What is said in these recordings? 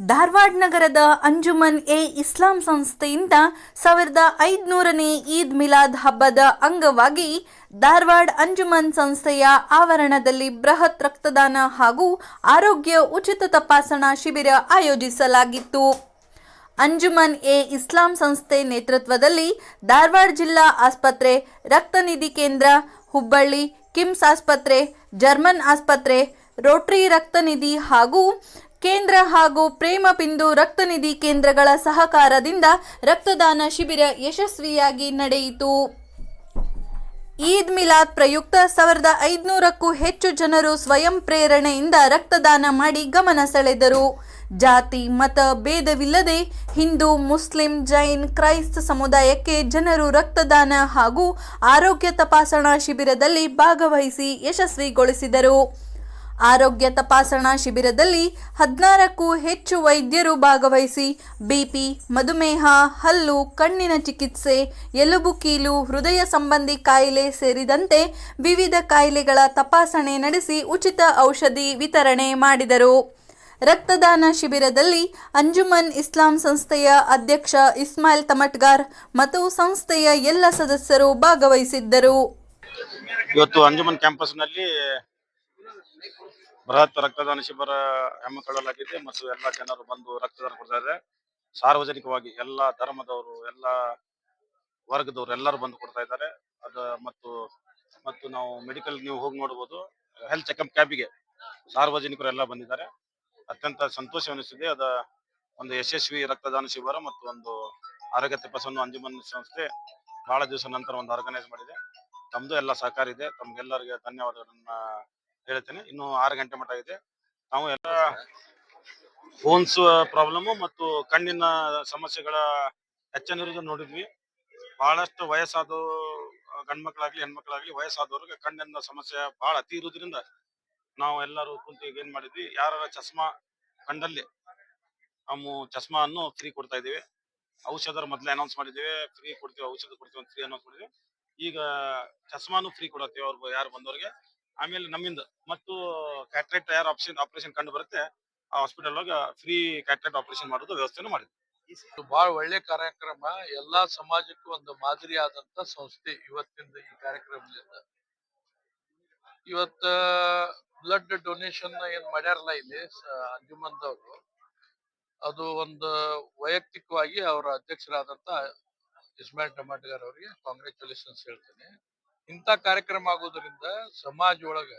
ಧಾರವಾಡ ನಗರದ ಅಂಜುಮನ್ ಎ ಇಸ್ಲಾಂ ಸಂಸ್ಥೆಯಿಂದ ಸಾವಿರದ ಐದುನೂರನೇ ಈದ್ ಮಿಲಾದ್ ಹಬ್ಬದ ಅಂಗವಾಗಿ ಧಾರವಾಡ ಅಂಜುಮನ್ ಸಂಸ್ಥೆಯ ಆವರಣದಲ್ಲಿ ಬೃಹತ್ ರಕ್ತದಾನ ಹಾಗೂ ಆರೋಗ್ಯ ಉಚಿತ ತಪಾಸಣಾ ಶಿಬಿರ ಆಯೋಜಿಸಲಾಗಿತ್ತು. ಅಂಜುಮನ್ ಎ ಇಸ್ಲಾಂ ಸಂಸ್ಥೆ ನೇತೃತ್ವದಲ್ಲಿ ಧಾರವಾಡ ಜಿಲ್ಲಾ ಆಸ್ಪತ್ರೆ ರಕ್ತನಿಧಿ ಕೇಂದ್ರ, ಹುಬ್ಬಳ್ಳಿ, ಕಿಮ್ಸ್ ಆಸ್ಪತ್ರೆ, ಜರ್ಮನ್ ಆಸ್ಪತ್ರೆ, ರೋಟರಿ ರಕ್ತನಿಧಿ ಹಾಗೂ ಕೇಂದ್ರ ಹಾಗೂ ಪ್ರೇಮ ಬಿಂದು ರಕ್ತನಿಧಿ ಕೇಂದ್ರಗಳ ಸಹಕಾರದಿಂದ ರಕ್ತದಾನ ಶಿಬಿರ ಯಶಸ್ವಿಯಾಗಿ ನಡೆಯಿತು. ಈದ್ ಮಿಲಾದ್ ಪ್ರಯುಕ್ತ ಸಾವಿರದ ಐದುನೂರಕ್ಕೂ ಹೆಚ್ಚು ಜನರು ಸ್ವಯಂ ಪ್ರೇರಣೆಯಿಂದ ರಕ್ತದಾನ ಮಾಡಿ ಗಮನ ಸೆಳೆದರು. ಜಾತಿ, ಮತ, ಭೇದವಿಲ್ಲದೆ ಹಿಂದೂ, ಮುಸ್ಲಿಂ, ಜೈನ್, ಕ್ರೈಸ್ತ ಸಮುದಾಯಕ್ಕೆ ಜನರು ರಕ್ತದಾನ ಹಾಗೂ ಆರೋಗ್ಯ ತಪಾಸಣಾ ಶಿಬಿರದಲ್ಲಿ ಭಾಗವಹಿಸಿ ಯಶಸ್ವಿಗೊಳಿಸಿದರು. ಆರೋಗ್ಯ ತಪಾಸಣಾ ಶಿಬಿರದಲ್ಲಿ ಹದಿನಾರಕ್ಕೂ ಹೆಚ್ಚು ವೈದ್ಯರು ಭಾಗವಹಿಸಿ ಬಿಪಿ ಮಧುಮೇಹ, ಹಲ್ಲು, ಕಣ್ಣಿನ ಚಿಕಿತ್ಸೆ, ಎಲುಬು ಕೀಲು, ಹೃದಯ ಸಂಬಂಧಿ ಕಾಯಿಲೆ ಸೇರಿದಂತೆ ವಿವಿಧ ಕಾಯಿಲೆಗಳ ತಪಾಸಣೆ ನಡೆಸಿ ಉಚಿತ ಔಷಧಿ ವಿತರಣೆ ಮಾಡಿದರು. ರಕ್ತದಾನ ಶಿಬಿರದಲ್ಲಿ ಅಂಜುಮನ್ ಇಸ್ಲಾಂ ಸಂಸ್ಥೆಯ ಅಧ್ಯಕ್ಷ ಇಸ್ಮಾಯಿಲ್ ತಮಟ್ಗಾರ್ ಮತ್ತು ಸಂಸ್ಥೆಯ ಎಲ್ಲ ಸದಸ್ಯರು ಭಾಗವಹಿಸಿದ್ದರು. ಇವತ್ತು ಅಂಜುಮನ್ ಕ್ಯಾಂಪಸ್ನಲ್ಲಿ ಬೃಹತ್ ರಕ್ತದಾನ ಶಿಬಿರ ಹಮ್ಮಿಕೊಳ್ಳಲಾಗಿದೆ ಮತ್ತು ಎಲ್ಲ ಜನರು ಬಂದು ರಕ್ತದಾನ ಕೊಡ್ತಾ ಇದ್ದಾರೆ. ಸಾರ್ವಜನಿಕವಾಗಿ ಎಲ್ಲ ಧರ್ಮದವರು, ಎಲ್ಲ ವರ್ಗದವರು ಎಲ್ಲರೂ ಬಂದು ಕೊಡ್ತಾ ಇದ್ದಾರೆ. ಅದ ಮತ್ತು ಮತ್ತು ನಾವು ಮೆಡಿಕಲ್ ನೀವು ಹೋಗಿ ನೋಡಬಹುದು ಹೆಲ್ತ್ ಚೆಕಪ್ ಕ್ಯಾಂಪಿಗೆ ಸಾರ್ವಜನಿಕರು ಎಲ್ಲ ಬಂದಿದ್ದಾರೆ. ಅತ್ಯಂತ ಸಂತೋಷ ಅನಿಸಿದೆ ಅದ ಒಂದು ಯಶಸ್ವಿ ರಕ್ತದಾನ ಶಿಬಿರ ಮತ್ತು ಒಂದು ಆರೋಗ್ಯ ತಪಾಸಣೆ ಅಂಜುಮನ್ ಸಂಸ್ಥೆ ಬಹಳ ದಿವಸ ನಂತರ ಒಂದು ಆರ್ಗನೈಸ್ ಮಾಡಿದೆ. ತಮ್ಮದು ಎಲ್ಲ ಸಹಕಾರ ಇದೆ. ತಮ್ಗೆಲ್ಲರಿಗೆ ಧನ್ಯವಾದಗಳನ್ನ ಹೇಳ್ತೇನೆ. ಇನ್ನು ಆರು ಗಂಟೆ ಮಟ್ಟ ಇದೆ ನಾವು ಎಲ್ಲ ಫೋನ್ಸ್ ಪ್ರಾಬ್ಲಮ್ ಮತ್ತು ಕಣ್ಣಿನ ಸಮಸ್ಯೆಗಳ ಹೆಚ್ಚಿನ ನೋಡಿದ್ವಿ. ಬಹಳಷ್ಟು ವಯಸ್ಸಾದ ಗಂಡ್ಮಕ್ಳಾಗ್ಲಿ ಹೆಣ್ಮಕ್ಳಾಗ್ಲಿ ವಯಸ್ಸಾದವ್ರಿಗೆ ಕಣ್ಣಿನ ಸಮಸ್ಯೆ ಬಹಳ ಅತಿ ಇರುವುದರಿಂದ ನಾವು ಎಲ್ಲರೂ ಕುಂತು ಈಗ ಏನ್ ಮಾಡಿದ್ವಿ ಯಾರ ಚಸ್ಮಾ ಕಂಡಲ್ಲಿ ನಾವು ಚಸ್ಮಾ ಅನ್ನು ಫ್ರೀ ಕೊಡ್ತಾ ಇದೀವಿ ಔಷಧರ ಮೊದಲೇ ಅನೌನ್ಸ್ ಮಾಡಿದ್ದೇವೆ ಫ್ರೀ ಕೊಡ್ತೀವಿ ಔಷಧ ಕೊಡ್ತೀವಿ ಅಂತ ಫ್ರೀ ಅನೌನ್ಸ್ ಮಾಡಿದ್ವಿ ಈಗ ಚಸ್ಮಾನು ಫ್ರೀ ಕೊಡತ್ತೀವಿ ಅವ್ರು ಯಾರು ಬಂದವ್ರಿಗೆ. ಆಮೇಲೆ ನಮ್ಮಿಂದ. ಮತ್ತು ಕ್ಯಾಟ್ರೇಟ್ ಯಾರು ಆಪ್ಷನ್ ಆಪರೇಷನ್ ಕಂಡು ಬರುತ್ತೆ. ಆ ಹಾಸ್ಪಿಟಲ್ ಒಳಗ ಫ್ರೀ ಕ್ಯಾಟ್ರೇಟ್ ಆಪರೇಷನ್ ಮಾಡೋದು ವ್ಯವಸ್ಥೆನೂ ಮಾಡಿದ್ವಿ ಇದು ಬಹಳ ಒಳ್ಳೆ ಕಾರ್ಯಕ್ರಮ. ಎಲ್ಲಾ ಸಮಾಜಕ್ಕೂ ಒಂದು ಮಾದರಿಯಾದಂತ ಸಂಸ್ಥೆ ಇವತ್ತಿಂದ ಈ ಕಾರ್ಯಕ್ರಮದಿಂದ. ಇವತ್ತ ಬ್ಲಡ್ ಡೊನೇಷನ್ ಏನ್ ಮಾಡ್ಯಾರಲ್ಲ ಇಲ್ಲಿ ಅಂಜುಮನ್ದವ್ರು ಅದು ಒಂದು ವೈಯಕ್ತಿಕವಾಗಿ ಅವರ ಅಧ್ಯಕ್ಷರಾದಂತ ಇಸ್ಮಾಯಿಲ್ ಟಮಾಟಗಾರ್ ಅವರಿಗೆ ಕಾಂಗ್ರ್ಯಾಚುಲೇಷನ್ಸ್ ಹೇಳ್ತೇನೆ. ಇಂಥ ಕಾರ್ಯಕ್ರಮ ಆಗೋದ್ರಿಂದ ಸಮಾಜ ಒಳಗ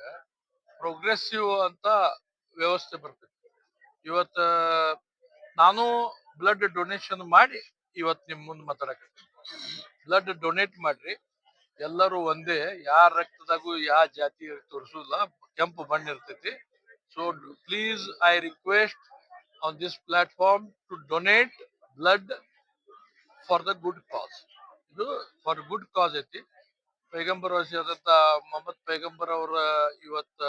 ಪ್ರೋಗ್ರೆಸಿವ್ ಅಂತ ವ್ಯವಸ್ಥೆ ಬರ್ತೈತಿ ಇವತ್ತ ನಾನು ಬ್ಲಡ್ ಡೊನೇಷನ್ ಮಾಡಿ ಇವತ್ ನಿಮ್ ಮುಂದ್ ಮಾತಾಡಕ ಬ್ಲಡ್ ಡೊನೇಟ್ ಮಾಡ್ರಿ. ಎಲ್ಲರೂ ಒಂದೇ, ಯಾರ ರಕ್ತದಾಗೂ ಯಾವ ಜಾತಿ ತೋರಿಸುದಿಲ್ಲ, ಕೆಂಪು ಬಣ್ಣ ಇರ್ತೈತಿ. So please I request on this platform to donate blood for the good cause ಇದು ಫಾರ್ ಗುಡ್ ಕಾಸ್ ಐತಿ. ಪೈಗಂಬರ್ ವಾಸಿಯಾದಂತ ಮೊಹಮ್ಮದ್ ಪೈಗಂಬರ್ ಅವರ ಇವತ್ತ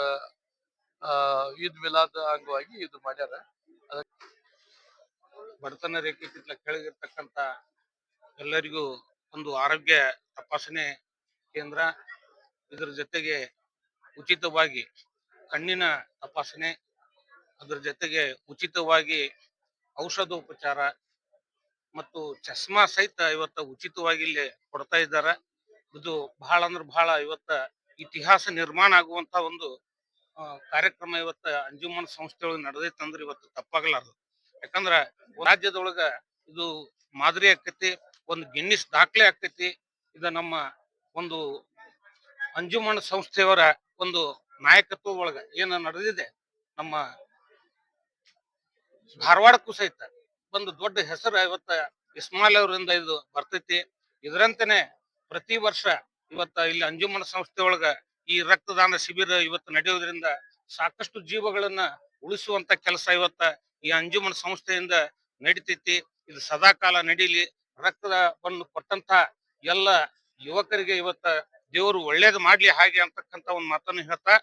ಈದ್ ಮಿಲಾದ್ ಅಂಗವಾಗಿ ಇದು ಮಾಡ್ಯಾರ. ಬಡತನ ರೇಖೆಗಿಂತ ಕೆಳಗಿರ್ತಕ್ಕಂತ ಎಲ್ಲರಿಗೂ ಒಂದು ಆರೋಗ್ಯ ತಪಾಸಣೆ ಕೇಂದ್ರ. ಇದರ ಜೊತೆಗೆ ಉಚಿತವಾಗಿ ಕಣ್ಣಿನ ತಪಾಸಣೆ, ಅದರ ಜೊತೆಗೆ ಉಚಿತವಾಗಿ ಔಷಧೋಪಚಾರ ಮತ್ತು ಚಸ್ಮಾ ಸಹಿತ ಇವತ್ತು ಉಚಿತವಾಗಿ ಇಲ್ಲಿ ಕೊಡ್ತಾ ಇದ್ದಾರೆ. ಇದು ಬಹಳ ಅಂದ್ರೆ ಬಹಳ ಇವತ್ತ ಇತಿಹಾಸ ನಿರ್ಮಾಣ ಆಗುವಂತ ಒಂದು ಕಾರ್ಯಕ್ರಮ ಇವತ್ತ ಅಂಜುಮನ್ ಸಂಸ್ಥೆಯೊಳಗೆ ನಡೆದೈತೆ ಅಂದ್ರೆ ಇವತ್ತು ತಪ್ಪಾಗಲಾರದು. ಯಾಕಂದ್ರ ರಾಜ್ಯದೊಳಗ ಇದು ಮಾದರಿ ಆಕೈತಿ, ಒಂದು ಗಿನ್ನಿಸ್ ದಾಖಲೆ ಆಕೈತಿ. ಇದು ನಮ್ಮ ಒಂದು ಅಂಜುಮನ್ ಸಂಸ್ಥೆಯವರ ಒಂದು ನಾಯಕತ್ವ ಒಳಗ ಏನ ನಡೆದಿದೆ, ನಮ್ಮ ಧಾರವಾಡಕ್ಕೂ ಸಹಿತ ಒಂದು ದೊಡ್ಡ ಹೆಸರು ಇವತ್ತ ಇಸ್ಮಾಲ್ ಅವರಿಂದ ಇದು ಬರ್ತೈತಿ. ಇದರಂತೆನೆ ಪ್ರತಿ ವರ್ಷ ಇವತ್ತ ಇಲ್ಲಿ ಅಂಜುಮನ ಸಂಸ್ಥೆ ಒಳಗ ಈ ರಕ್ತದಾನ ಶಿಬಿರ ಇವತ್ತು ನಡೆಯೋದ್ರಿಂದ ಸಾಕಷ್ಟು ಜೀವಗಳನ್ನ ಉಳಿಸುವಂತ ಕೆಲಸ ಇವತ್ತ ಈ ಅಂಜುಮನ ಸಂಸ್ಥೆಯಿಂದ ನಡಿತೈತಿ. ಇದು ಸದಾ ಕಾಲ ನಡೀಲಿ. ರಕ್ತವನ್ನು ಕೊಟ್ಟಂತ ಎಲ್ಲ ಯುವಕರಿಗೆ ಇವತ್ತ ದೇವರು ಒಳ್ಳೇದು ಮಾಡ್ಲಿ ಹಾಗೆ ಅಂತಕ್ಕಂತ ಒಂದು ಮಾತನ್ನು ಹೇಳ್ತಾ